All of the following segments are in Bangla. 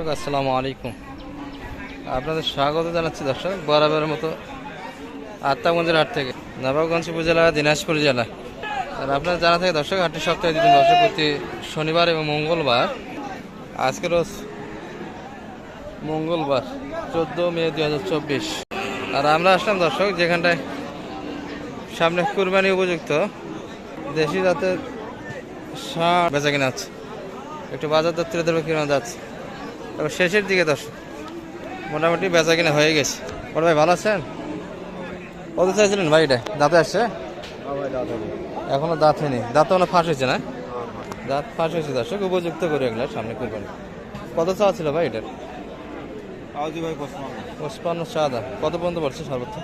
দর্শক, আসসালামু আলাইকুম। আপনাদের স্বাগত জানাচ্ছি দর্শক, বরাবরের মতো আত্মাগঞ্জের হাট থেকে, নবাবগঞ্জ উপজেলা, দিনাজপুর জেলা। আর আপনারা জানা থাকে দর্শক, হাটটি সপ্তাহে দুদিন দর্শক প্রতি শনিবার এবং মঙ্গলবার, আজকে রোজ মঙ্গলবার, চোদ্দ মে দুই হাজার চব্বিশ। আর আমরা আসলাম দর্শক, যেখানটায় সামনে কুরবানি উপযুক্ত দেশি জাতের ষাঁড় বেচা কিনা আছে একটু বাজার দর ধরবে কিনা যাচ্ছে তবে শেষের দিকে দর্শক, মোটামুটি বেচা কিনা হয়ে গেছে। বড় ভাই, ভালো আছেন? কত চাইছিলেন ভাই এটা? দাঁতে আসছে? এখনও দাঁত হয়নি। দাঁত মানে ফাঁস হয়েছে না? দাঁত ফাঁস হয়েছে দর্শক, উপযুক্ত করে এগুলো সামনে কুরবানি। কত চাওয়া ছিল ভাই এটার? পঁচপান্ন পঁচপান্ন চা দাম। কত পর্যন্ত পড়ছে সর্বোচ্চ?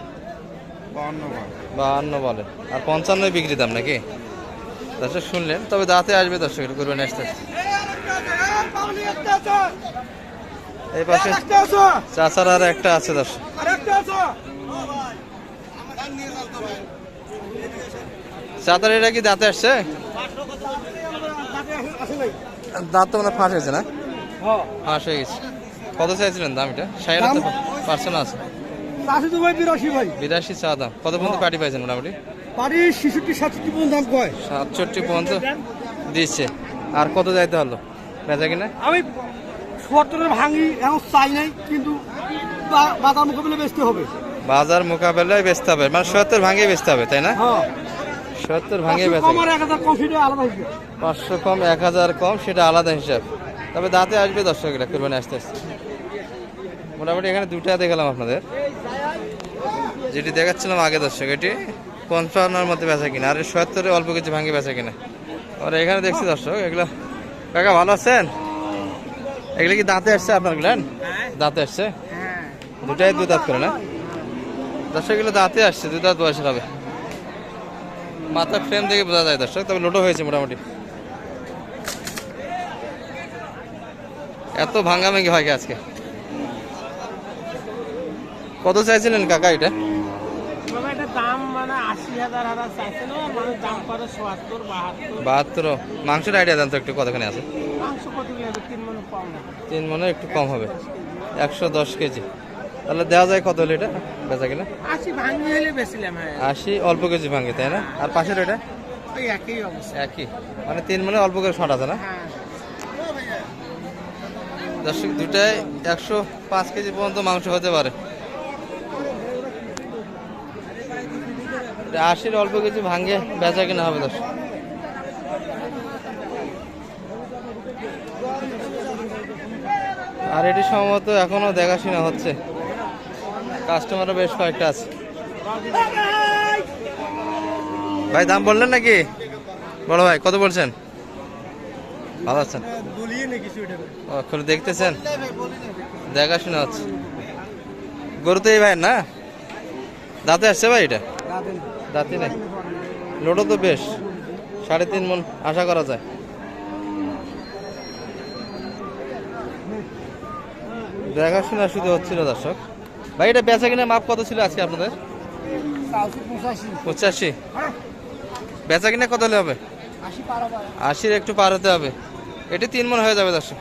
বাহান্ন বলে। আর পঞ্চান্নই বিক্রি দাম নাকি? দর্শক, শুনলেন। তবে দাঁতে আসবে দর্শক করবেন আসতে। এই পাশে চাচার আর একটা আছে চাচার এটা কি দাঁতে আসছে? দাঁত তো মানে ফাঁস হয়েছে না? ফাঁস হয়ে গেছে। কত চাইছিলেন দাম এটা? ষাট? পার্সেন্ট আছে। বিরাশি চা দাম। কত পর্যন্ত পার্টি পাইছেন মোটামুটি? ছেষট্টি সাতষট্টি পর্যন্ত দাম কয়। সাতষট্টি পর্যন্ত দিচ্ছে। আর কত যাইতে হলো? বেচা কিনা? আমি সত্তরের ভাঙি এখন চাই নাই কিন্তু বাজার মোকাবিলা বেচতে হবে। বাজার মোকাবেলায় বেচতে হবে। মানে সত্তর ভাঙিয়ে বেচতে হবে তাই না? হ্যাঁ। সত্তর ভাঙিয়ে বেচা আমার এক হাজার কম সেটা আলাদা হিসেবে। পাঁচশো কম এক হাজার কম সেটা আলাদা হিসাব। তবে দাঁতে আসবে দর্শকরা কুরবানি আস্তে আস্তে। মোটামুটি এখানে দুটা দেখালাম আপনাদের। যেটি দেখাচ্ছিলাম আগে দর্শক এটি পঞ্চান্নর মধ্যে বেচা কিনা আর সত্তরে অল্প কিছু ভাঙে বেচা কিনা। আর এখানে দেখছি দর্শক এগুলো কাকা ভালো আছেন? এগুলো কি দাঁতে আসছে আপনার গুলান দাঁতে আসছে? দুটাই দু দাঁত করে না? দর্শক, এগুলো দাঁতে আসছে দু দাঁত বয়সের হবে। মাথা ফ্রেম দেখে বোঝা যায় দর্শক, তবে লোটো হয়েছে মোটামুটি। এত ভাঙ্গাভাঙ্গি হয় আজকে? কত চাইছিলেন কাকা এটা? বাহাত্তর। বাহাত্তর। মাংসের আইডিয়া দেন তো একটু কতখানি আছে? তিন মনে মনে একটু কম হবে। একশো দশ কেজি। তাহলে দেওয়া যায় কত হলো এটা? বেচা কিনা? আশি হ্যাঁ। অল্প কেজি ভাঙে তাই না? আর পাশের এটা? একই একই। মানে তিন মনে অল্প করে শট আছে না? হ্যাঁ। দর্শক দুটাই একশো পাঁচ কেজি পর্যন্ত মাংস হতে পারে। আশির অল্প কিছু ভাঙে বেচা কিনা হবে দর্শক। আর এটি সম্ভবত এখনও দেখাশোনা হচ্ছে। কাস্টমারও বেশ কয়েকটা আছে। ভাই, দাম বললেন নাকি? বড় ভাই, কত বলছেন? ভালো আছেন? এখন দেখতেছেন? দেখাশোনা হচ্ছে। গরু তো এই ভাই না? দাঁতে আসছে ভাই এটা? দাঁতে নাই লোডও তো বেশ, সাড়ে তিন মন, আশা করা যায়। দেখাশোনা শুধু হচ্ছিল দর্শক। ভাই, এটা বেচা কিনা মাপ কত ছিল আজকে আপনাদের? পঁচাশি। বেচা কিনা কত হলে হবে? আশির একটু পার হতে হবে। এটি তিন মন হয়ে যাবে দর্শক।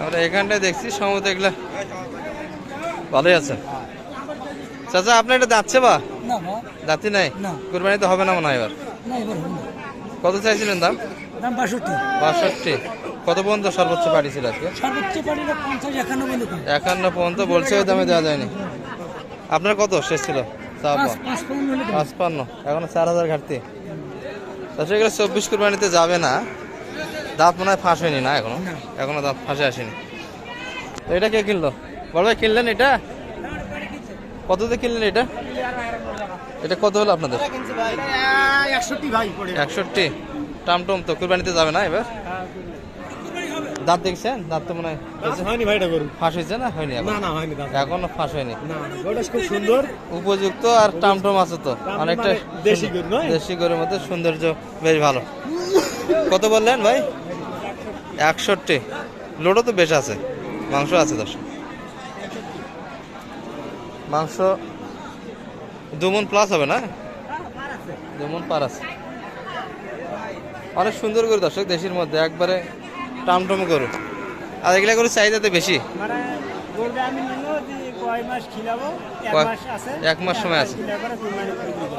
আমরা এখানটায় দেখছি সম্ভবত এগুলা ভালোই আছে। চাচা আপনার এটা যাচ্ছে বা? দাঁতি নাই। কুরবানি তো হবে না মনে হয় এবার। কত চাইছিলেন দাম? দাম বাষট্টি। বাষট্টি। কত পর্যন্ত সর্বোচ্চ পাঠিয়েছিল ছিল আজকে? একান্ন পর্যন্ত বলছে ওই দামে দেওয়া যায়নি। আপনার কত শেষ ছিল। পাঁচপান্ন। এখনও চার হাজার ঘাটতি। তাছাড়া এগুলো চব্বিশ কুরবানিতে যাবে না। দাঁত মনে হয় ফাঁস হয়নি না এখনও। এখনও দাঁত ফাঁসে আসেনি। তো এটা কে কিনলো? বড় ভাই কিনলেন এটা? কত দিয়ে কিনলেন এটা? এটা কত হলো আপনাদের? একষট্টি ভাই টামটম তো কুরবানিতে যাবে না এবার? দাঁত দেখছেন? দাঁত তো মনে হয়? হয়নি ভাইটা করুন ফাঁস হয়েছে না? হয়নি এখন? না না হয়নি এখনও ফাঁস হয়নি? খুব সুন্দর। উপযুক্ত আর টামটম আছে তো। অনেকটা মানে দেশি গরু নয়? দেশি গরুর মধ্যে সৌন্দর্য বেশ ভালো। কত বললেন ভাই? একষট্টি। লোডও তো বেশ আছে। মাংস আছে দশ মাংস দুমন প্লাস হবে না? দুমন পার আছে। অনেক সুন্দর করে দর্শক দেশের মধ্যে একবারে টামটম গরু। আর এগুলা গরু চাহিদাতে বেশি। মানে এক মাস সময় আছে।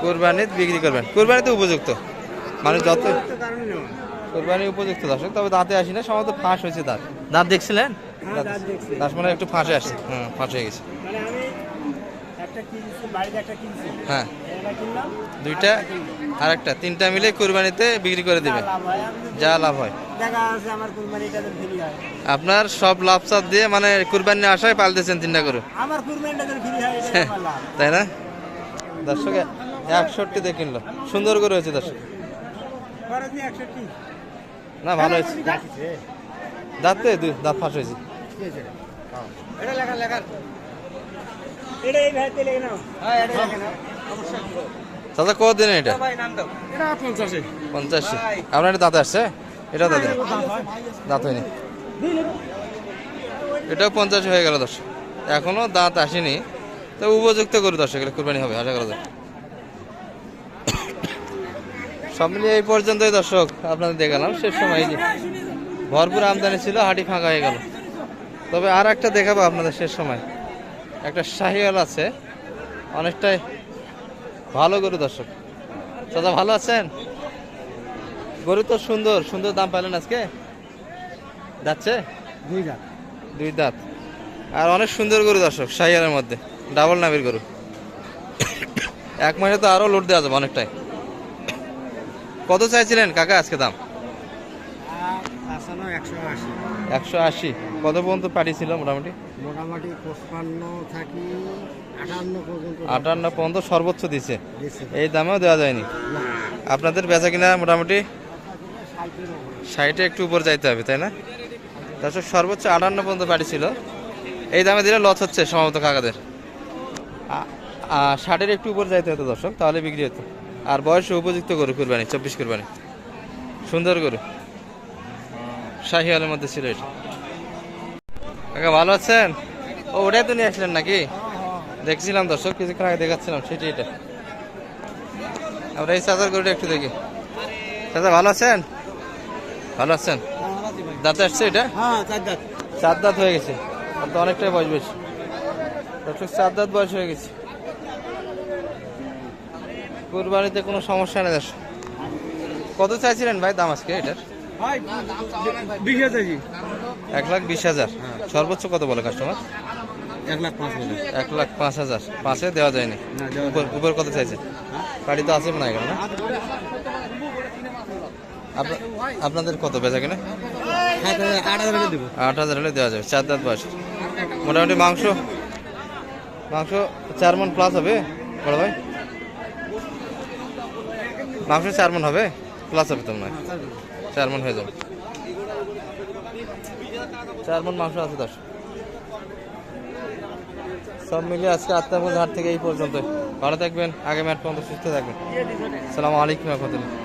কুরবানি করে বিক্রি করবেন। কোরবানিতে উপযুক্ত। মানুষ যত। কোরবানি উপযুক্ত দর্শক তবে দাঁতে আসি না সম্ভবত ফাঁস হয়েছে দাঁত। দাঁত দেখছিলেন? হ্যাঁ, দাঁত দাঁত মানে একটু ফাঁসে আসছে। হ্যাঁ ফাঁস হয়ে গেছে মানে আমি একটা কিনছি বাড়িতে একটা কিনছি হ্যাঁ। দুইটা আর একটা তিনটা মিলে কোরবানিতে বিক্রি করে দিবে। যা লাভ হয় হয়। হয়। আপনার সব লাভ সাপ দিয়ে মানে কোরবানি আসায় পালতেছেন তিনটা করে হয় তাই না? দর্শক একষট্টি দিয়ে কিনলো। সুন্দর করে হয়েছে দর্শক। না ভালো হয়েছে। দাঁত তো দাঁত ফাঁস হয়েছে। দাদা কত দিন এটা? ভাই নাম দাও। এটা পঞ্চাশে। আপনার এটা দাঁত আসছে? এটা দাঁত? দাঁত হয়নি। এটাও পঞ্চাশ হয়ে গেল দর্শক। এখনও দাঁত আসেনি। তো উপযুক্ত করে দর্শক এটা কুরবানি হবে আশা করা যায়। সব মিলিয়ে এই পর্যন্তই দর্শক আপনাদের দেখালাম। শেষ সময় যে ভরপুর আমদানি ছিল হাঁটি ফাঁকা হয়ে গেল। তবে আর একটা দেখাবো আপনাদের শেষ সময়। একটা শাহিওয়াল আছে। অনেকটাই ভালো গরু দর্শক। দাদা ভালো আছেন? গরু তো সুন্দর সুন্দর দাম পাইলেন আজকে? যাচ্ছে? দুই লাখ দুই দাঁত। আর অনেক সুন্দর গরু দর্শক শাহিয়ালের মধ্যে। ডাবল নামের গরু। এক মাসে তো আরও লোড দেওয়া যাবে অনেকটাই। কত চাইছিলেন কাকা আজকে দাম? একশো আশি। একশো আশি। কত পর্যন্ত পাঠিয়েছিল মোটামুটি? মোটামুটি পঁচপান্ন থাকি আটান্ন পর্যন্ত আটান্ন পর্যন্ত সর্বোচ্চ দিছে। এই দামেও দেওয়া যায়নি? আপনাদের বেচা কিনা মোটামুটি ষাটে একটু উপর যাইতে হবে তাই না? দর্শক সর্বোচ্চ আটান্ন পর্যন্ত পাঠিয়েছিল এই দামে দিলে লস হচ্ছে সম্ভবত কাকাদের। ষাটের একটু উপর যাইতে হতো দর্শক তাহলে বিক্রি হতো। আর বয়সে উপযুক্ত গরু কুরবানি চব্বিশ কুরবানি। সুন্দর গরু। শাহিওয়ালের মধ্যে ছিল এটা। কাকা, ভালো আছেন? ও ওটাই তো নিয়ে আসলেন নাকি? দেখছিলাম দর্শক, কিছুক্ষণ আগে দেখাচ্ছিলাম সেটি এটা। আমরা এই চাচার গরুটা একটু দেখি। চাচা, ভালো আছেন? ভালো আছেন? দাঁতে আসছে এটা? চার দাঁত হয়ে গেছে। তো অনেকটাই বয়স বেশি। দর্শক, চার দাঁত বয়স হয়ে গেছে। কুরবানিতে কোনো সমস্যা নেই দর্শক। কত চাইছিলেন ভাই দাম আজকে এটার? এক লাখ বিশ হাজার। সর্বোচ্চ কত বলে কাস্টমার এক লাখ পাঁচ হাজার। এক লাখ পাঁচ হাজার। পাঁচে দেওয়া যায়নি। না, উপর কত চাইছে? গাড়ি তো আছে হয় এখানে, না? আপনাদের কত বেচা কিনা? আট হাজার দেবো। আট হাজার হলে দেওয়া যাবে চার দাঁত বয়স। মোটামুটি মাংস মাংস চার মন প্লাস হবে বড় ভাই? মাংস চার মন হবে প্লাস হবে তো মনে চার মন হয়ে যাবে। চার মন মাংস আছে দশ সব মিলিয়ে আজকে আত্মাপুর হাট থেকে এই পর্যন্ত ভালো থাকবেন, আগামী আট পর্যন্ত সুস্থ থাকবেন। সালামু আলাইকুম রহমতুল্লাহ।